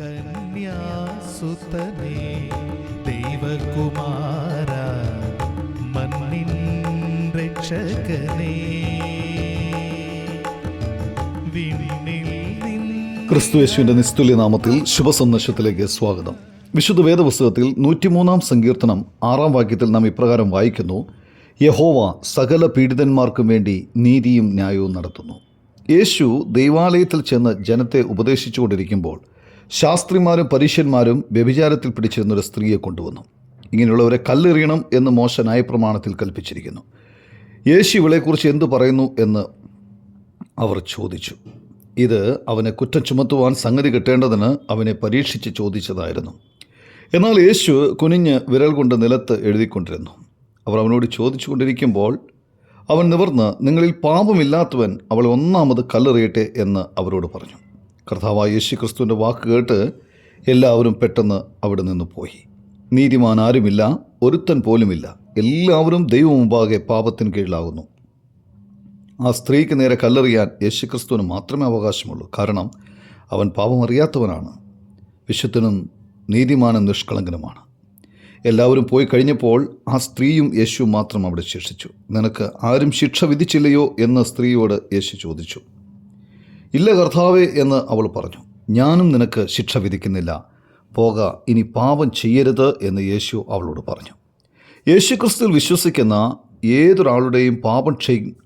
കന്യാസുതനേ ദൈവകുമാര മണ്ണിൻ രക്ഷകനേ. ക്രിസ്തുയേശുവിന്റെ നിസ്തുല്യ നാമത്തിൽ ശുഭസന്ദേശത്തിലേക്ക് സ്വാഗതം. വിശുദ്ധ വേദപുസ്തകത്തിൽ നൂറ്റിമൂന്നാം സങ്കീർത്തനം ആറാം വാക്യത്തിൽ നാം ഇപ്രകാരം വായിക്കുന്നു യഹോവ സകല പീഡിതന്മാർക്കും വേണ്ടി നീതിയും ന്യായവും നടത്തുന്നു. യേശു ദൈവാലയത്തിൽ ചെന്ന് ജനത്തെ ഉപദേശിച്ചുകൊണ്ടിരിക്കുമ്പോൾ ശാസ്ത്രിമാരും പരീശന്മാരും വ്യഭിചാരത്തിൽ പിടിച്ചിരുന്ന ഒരു സ്ത്രീയെ കൊണ്ടുവന്നു. ഇങ്ങനെയുള്ളവരെ കല്ലെറിയണം എന്ന് മോശ നയപ്രമാണത്തിൽ കൽപ്പിച്ചിരിക്കുന്നു. യേശു ഇവളെക്കുറിച്ച് എന്തു പറയുന്നു എന്ന് അവർ ചോദിച്ചു. ഇത് അവനെ കുറ്റം ചുമത്തുവാൻ സംഗതി കിട്ടേണ്ടതിന് അവനെ പരീക്ഷിച്ച് ചോദിച്ചതായിരുന്നു. എന്നാൽ യേശു കുനിഞ്ഞ് വിരൽ കൊണ്ട് നിലത്ത് എഴുതിക്കൊണ്ടിരുന്നു. അവർ അവനോട് ചോദിച്ചുകൊണ്ടിരിക്കുമ്പോൾ അവൻ നിവർന്ന് നിങ്ങളിൽ പാപമില്ലാത്തവൻ അവളെ ഒന്നാമത് കല്ലെറിയട്ടെ എന്ന് അവരോട് പറഞ്ഞു. കർത്താവായ യേശു ക്രിസ്തുവിന്റെ വാക്ക് കേട്ട് എല്ലാവരും പെട്ടെന്ന് അവിടെ നിന്ന് പോയി. നീതിമാൻ ആരുമില്ല ഒരുത്തൻ പോലുമില്ല. എല്ലാവരും ദൈവം മുമ്പാകെ പാപത്തിന് കീഴിലാകുന്നു. ആ സ്ത്രീക്ക് നേരെ കല്ലെറിയാൻ യേശുക്രിസ്തുവിന് മാത്രമേ അവകാശമുള്ളൂ. കാരണം അവൻ പാപമറിയാത്തവനാണ്. വിശുദ്ധനും നീതിമാനും നിഷ്കളങ്കനുമാണ്. എല്ലാവരും പോയി കഴിഞ്ഞപ്പോൾ ആ സ്ത്രീയും യേശുവും മാത്രം അവിടെ ശേഷിച്ചു. നിനക്ക് ആരും ശിക്ഷ വിധിച്ചില്ലയോ എന്ന് സ്ത്രീയോട് യേശു ചോദിച്ചു. ഇല്ല കർത്താവേ എന്ന് അവൾ പറഞ്ഞു. ഞാനും നിനക്ക് ശിക്ഷ വിധിക്കുന്നില്ല. പോക ഇനി പാപം ചെയ്യരുത് എന്ന് യേശു അവളോട് പറഞ്ഞു. യേശു ക്രിസ്തുവിൽ വിശ്വസിക്കുന്ന ഏതൊരാളുടെയും പാപം ക്ഷയി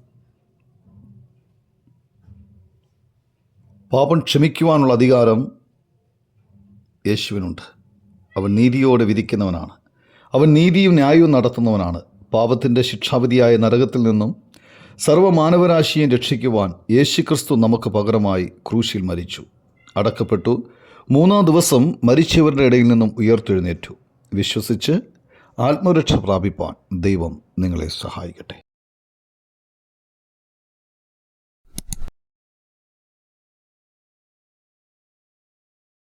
പാപം ക്ഷമിക്കുവാനുള്ള അധികാരം യേശുവിനുണ്ട്. അവൻ നീതിയോടെ വിധിക്കുന്നവനാണ്. അവൻ നീതിയും ന്യായവും നടത്തുന്നവനാണ്. പാപത്തിന്റെ ശിക്ഷാവിധിയായ നരകത്തിൽ നിന്നും സർവമാനവരാശിയെ രക്ഷിക്കുവാൻ യേശുക്രിസ്തു നമുക്ക് പകരമായി ക്രൂശിൽ മരിച്ചു. അടക്കപ്പെട്ടു. മൂന്നാം ദിവസം മരിച്ചവരുടെ ഇടയിൽ നിന്നും ഉയർത്തെഴുന്നേറ്റു. വിശ്വസിച്ച് ആത്മരക്ഷ പ്രാപിപ്പാൻ ദൈവം നിങ്ങളെ സഹായിക്കട്ടെ.